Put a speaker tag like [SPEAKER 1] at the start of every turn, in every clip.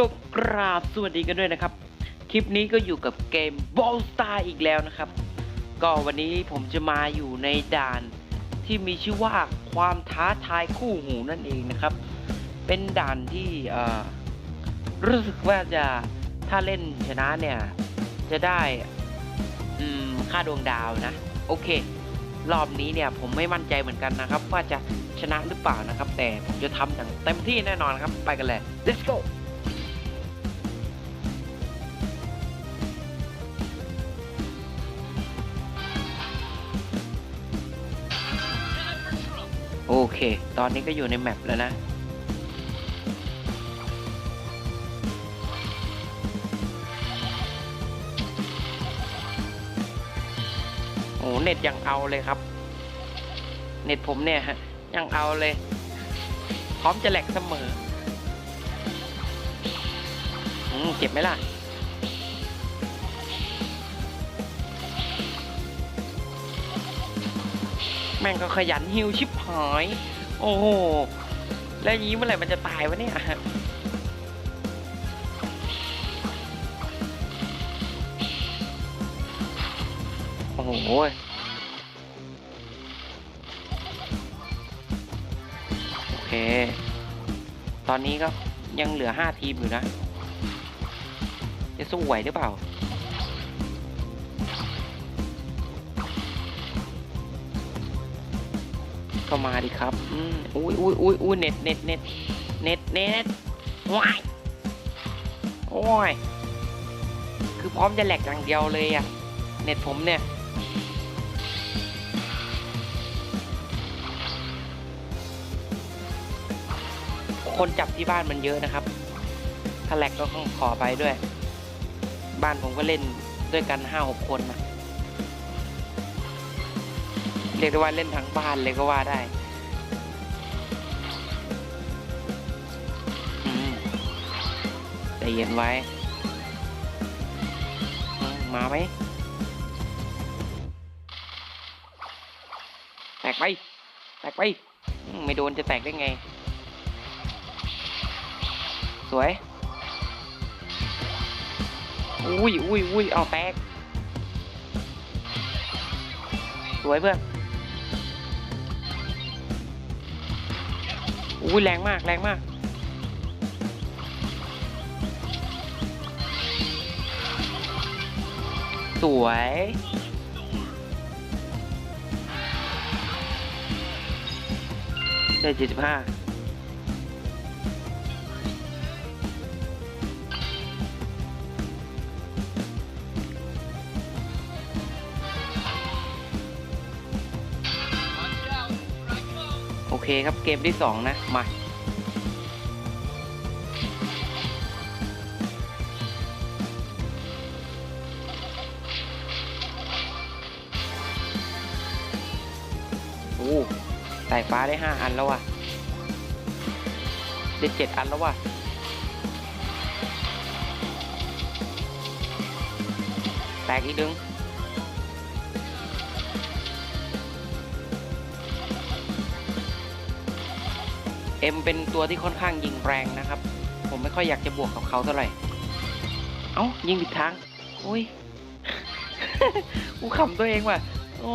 [SPEAKER 1] ก็กราบสวัสดีกันด้วยนะครับ คลิปนี้ก็อยู่กับเกม Ball Star อีกแล้วนะครับ ก็วันนี้ผมจะมาอยู่ในด่านที่มีชื่อว่าความท้าทายคู่หูนั่นเองนะครับ เป็นด่านที่รู้สึกว่าจะถ้าเล่นชนะเนี่ย จะได้ค่าดวงดาวนะ โอเค รอบนี้เนี่ยผมไม่มั่นใจเหมือนกันนะครับ ว่าจะชนะหรือเปล่านะครับ แต่ผมจะทำอย่างเต็มที่แน่นอนครับ ไปกันเลย let's go โอเค ตอนนี้ก็อยู่ในแมปแล้วนะโอ้เน็ตยังเอาเลยครับ เน็ตผมเนี่ยฮะยังเอาเลย พร้อมจะแหลกเสมออืมเจ็บไหมล่ะ แม่งก็ขยันฮิวชิบ หายโอ้โห แล้วยี้เมื่อไหร่มันจะตายวะเนี่ย โอ้โหโอเค ตอนนี้ก็ยังเหลือห้าทีมอยู่นะ จะสู้ไหวหรือเปล่า ก็มาดิครับอุ้ยอุ้ยอุ้ยอุ้ยเน็ตเน็ตเน็ตเน็ตเน็ตว้ายโอ้ย คือพร้อมจะแหลกอย่างเดียวเลยอะเน็ตผมเนี่ย คนจับที่บ้านมันเยอะนะครับ ถ้าแหลกก็ต้องขอไปด้วย บ้านผมก็เล่นด้วยกันห้าหกคนนะ เรียกได้ว่าเล่นทั้งบ้านเลยก็ว่าได้อืมใจเย็นไว้ มาไหมแตกไป แตกไป ไม่โดนจะแตกได้ไง สวย อุ้ยอุ้ยอุ้ยเอาแตก สวยเพื่อน อุ้ยแรงมากแรงมาก สวย ได้เจ็ดสิบห้า คครับเกมที่สองนะ มา โอ้สายฟ้าได้ห้าอันแล้วว่ะ ได้เจ็ดอันแล้วว่ะแตกอีกดึง เอ็มเป็นตัวที่ค่อนข้างยิงแรงนะครับ ผมไม่ค่อยอยากจะบวกกับเขาเท่าไหร่ เอ้ายิงผิดทางอุ้ยกูขำตัวเองว่ะ โอ้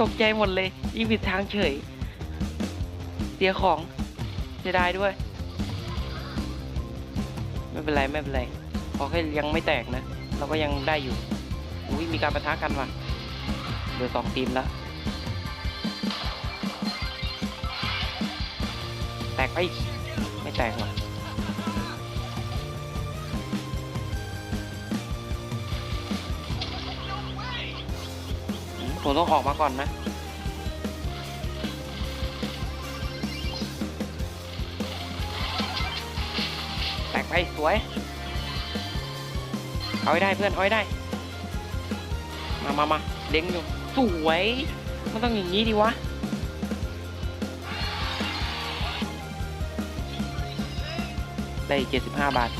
[SPEAKER 1] ตกใจหมดเลย ยิงผิดทางเฉย เสียของเสียดายด้วย ไม่เป็นไรไม่เป็นไรพอแค่ยังไม่แตกนะ เราก็ยังได้อยู่ อุ้ยมีการประทะกันว่ะเหลือสองทีมแล้ว กไปไม่แตกว่ะอืมผมต้องออกมาก่อนนะแตกไปสวย เอาให้ได้เพื่อนเอาให้ได้ มามามาเล้งอยู่ สวย มันต้องอย่างนี้ดีวะ ได้อีก75 บาท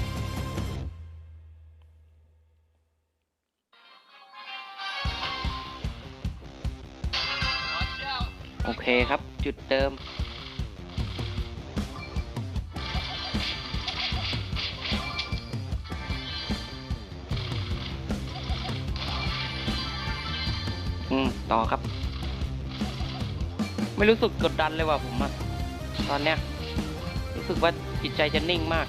[SPEAKER 1] โอเคครับ จุดเติม อืม ต่อครับ ไม่รู้สึกกดดันเลยว่ะผมอะตอนเนี้ย รู้สึกว่า จิตใจจะนิ่งมาก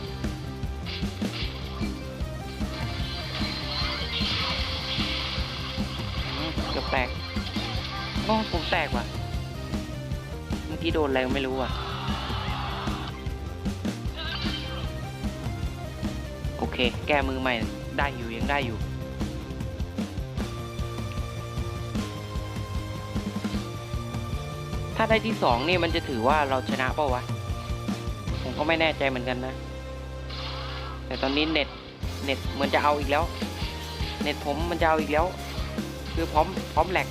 [SPEAKER 1] เกือบแตกโอ้ผมแตกว่ะ เมื่อกี้โดนอะไรไม่รู้อะ โอเค แก้มือใหม่ ได้อยู่ยังได้อยู่ถ้าได้ที่สองนี่มันจะถือว่าเราชนะเปล่าวะ ก็ไม่แน่ใจเหมือนกันนะ แต่ตอนนี้เน็ตเน็ตเหมือนจะเอาอีกแล้ว เน็ตผมมันจะเอาอีกแล้ว คือพร้อมพร้อมแหลก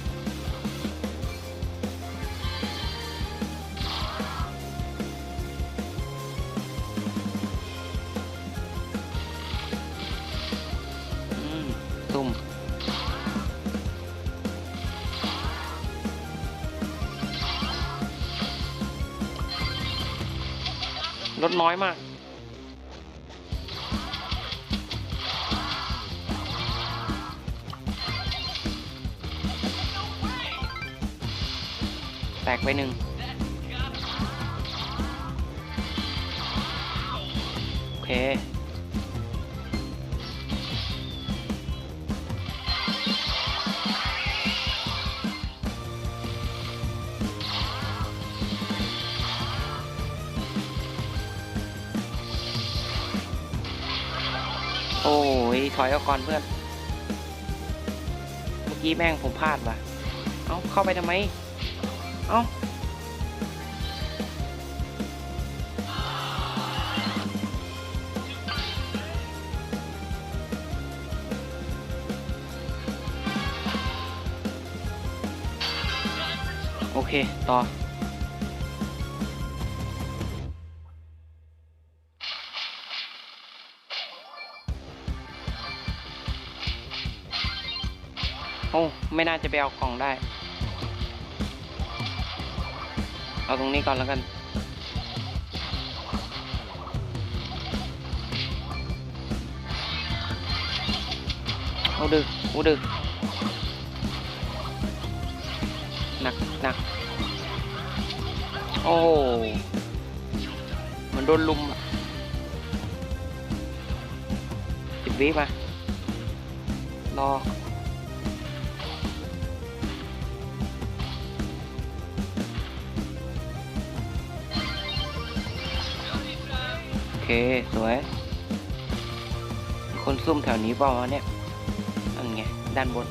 [SPEAKER 1] ลดน้อยมากแตกไปหนึ่งโอเค ถอยออกก่อนเพื่อน เมื่อกี้แม่งผมพลาดว่ะ เอ้าเข้าไปทำไม เอ้าโอเค ต่อ อ้ไม่น่าจะไปเอากล่องได้ เอาตรงนี้ก่อนแล้วกัน เอาดึกเอาดึกหนักหนักโอ้เหมือนโดนลุมอะสิบวิมารอ เค สวย คนซุ่มแถวนี้เปล่าวะเนี่ยนั่นไง ด้านบน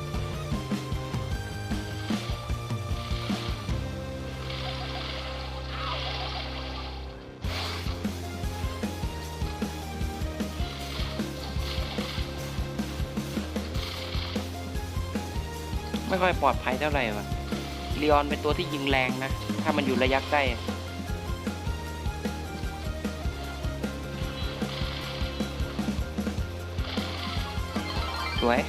[SPEAKER 1] ไม่ค่อยปลอดภัยเท่าไหร่วะลีออนเป็นตัวที่ยิงแรงนะ ถ้ามันอยู่ระยะใกล้ สวย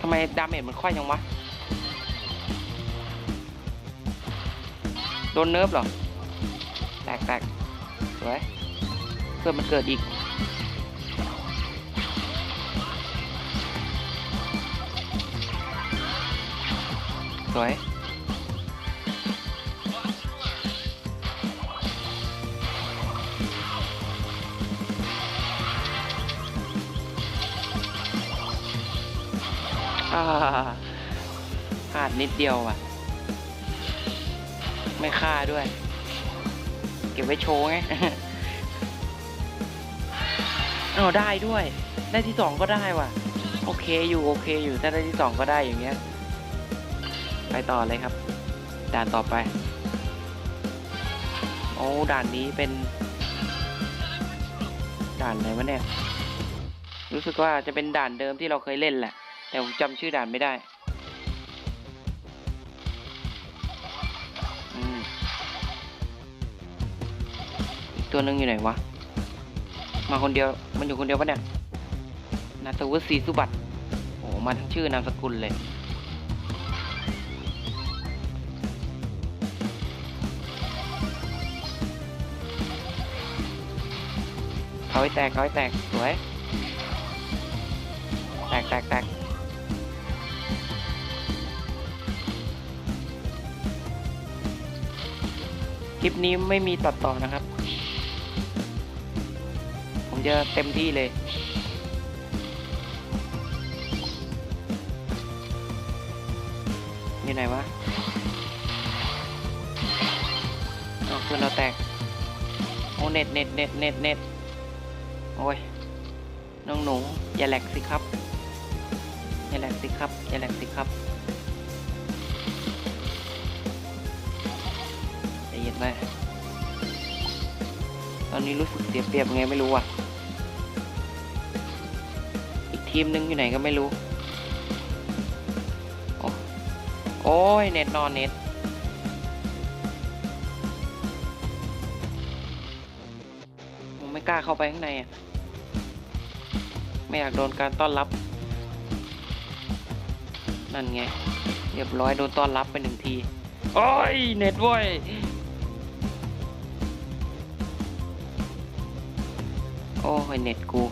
[SPEAKER 1] ทำไมดาเมจมันค่อยยังวะ โดนเนิร์ฟเหรอ แตกแตกสวยเพื่อมันเกิดอีก สวย พลาดนิดเดียวอะ ไม่ฆ่าด้วย เก็บไว้โชว์ไงเอาได้ด้วย ได้ที่สองก็ได้ว่ะ โอเคอยู่โอเคอยู่ถ้าได้ที่สองก็ได้อย่างเงี้ย ไปต่อเลยครับ ด่านต่อไป โอ้ด่านนี้เป็น ด่านอะไรวะเนี่ย รู้สึกว่าจะเป็นด่านเดิมที่เราเคยเล่นแหละ แต่ผมจำชื่อด่านไม่ได้อืมอีกตัวนึงอยู่ไหนวะ มาคนเดียว มันอยู่คนเดียวปะเนี่ย นาตวุฒิศรีสุบัติโอ้มาทั้งชื่อนามสกุลเลยเอาให้แตกเอาให้แตก สวย แตกแตกแตก คลิปนี้ไม่มีตัดต่อนะครับ ผมจะเต็มที่เลยมีไหนวะเอาคืนเราแตก โอ้เน็ตเน็ตเน็ตเน็ตเน็ตโอ้ย น้องหนู อย่าแหลกสิครับ อย่าแหลกสิครับ อย่าแหลกสิครับ ไหมตอนนี้รู้สึกเสียเปรียบไงไม่รู้อะ อีกทีมนึงอยู่ไหนก็ไม่รู้ โอ้โอ้ยเน็ตนอนเน็ตผมไม่กล้าเข้าไปข้างในอะ ไม่อยากโดนการต้อนรับ นั่นไง เรียบร้อยโดนต้อนรับไปหนึ่งที โอ้ย เน็ตเว้ย อ้ยเน็ตกู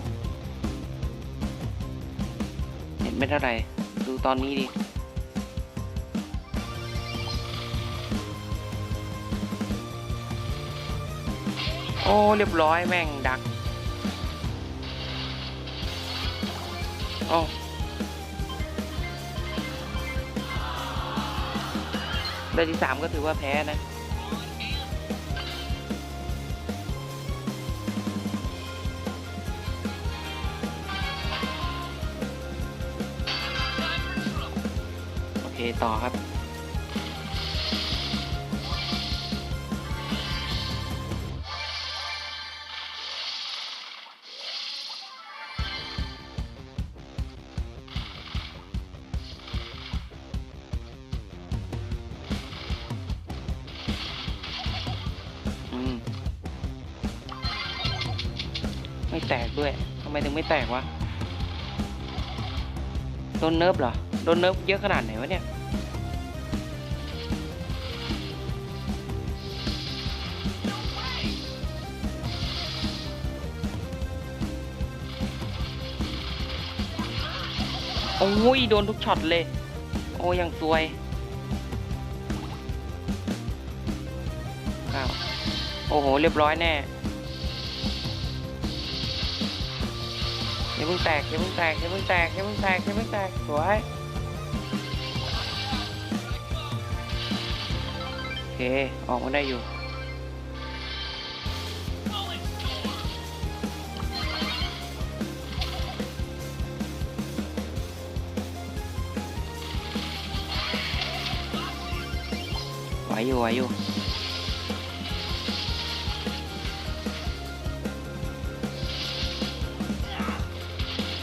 [SPEAKER 1] เน็ตไม่เท่าไหร่ ดูตอนนี้ดิโอ้ เรียบร้อยแม่งดักโอ้เดือนที่สามก็ถือว่าแพ้นะ โอเคต่อครับ อืม ไม่แตกด้วย ทำไมถึงไม่แตกวะโดนเนิร์ฟเหรอ ดนเนิร์ฟเยอะขนาดไหนวะเนี่ย โอ้ย โดนทุกช็อตเลย โอ้ยยังซวยก้าโอ้โห เรียบร้อยแน่อย่าเพิ่งแตกอย่าเพิ่งแตกอย่าเพิ่งแตกอย่าเพิ่งแตกอย่าเพิ่งแตกสวย เค ออกมาได้อยู่ ไหวอยู่ไหวอยู่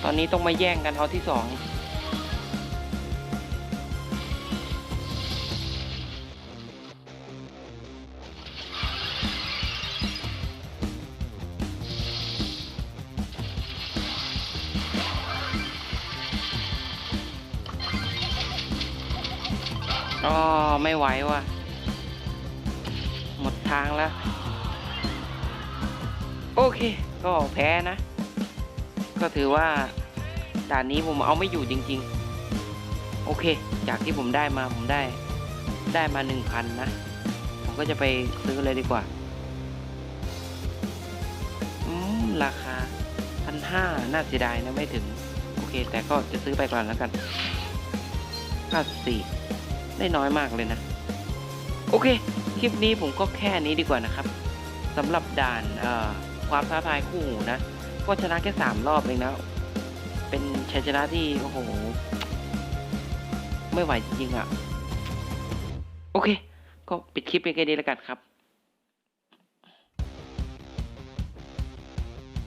[SPEAKER 1] ตอนนี้ต้องมาแย่งกันเอาที่สอง อ๋อไม่ไหวว่ะ หมดทางแล้ว โอเค ก็แพ้นะ ก็ถือว่าด่านนี้ผมเอาไม่อยู่จริง ๆ โอเค จากที่ผมได้มาผมได้ได้มาหนึ่งพันนะ ผมก็จะไปซื้อเลยดีกว่า อืม ราคาพันห้าน่าเสียดายนะ ไม่ถึง โอเค แต่ก็จะซื้อไปก่อนแล้วกันห้าสี่ ได้น้อยมากเลยนะ โอเค คลิปนี้ผมก็แค่นี้ดีกว่านะครับสำหรับด่านความท้าทายคู่หูนะ ก็ชนะแค่สามรอบเองนะ เป็นชัยชนะที่โอ้โห ไม่ไหวจริงๆอะ่ะ โอเค ก็ปิดคลิปไปแค่นี้แล้วกันครับ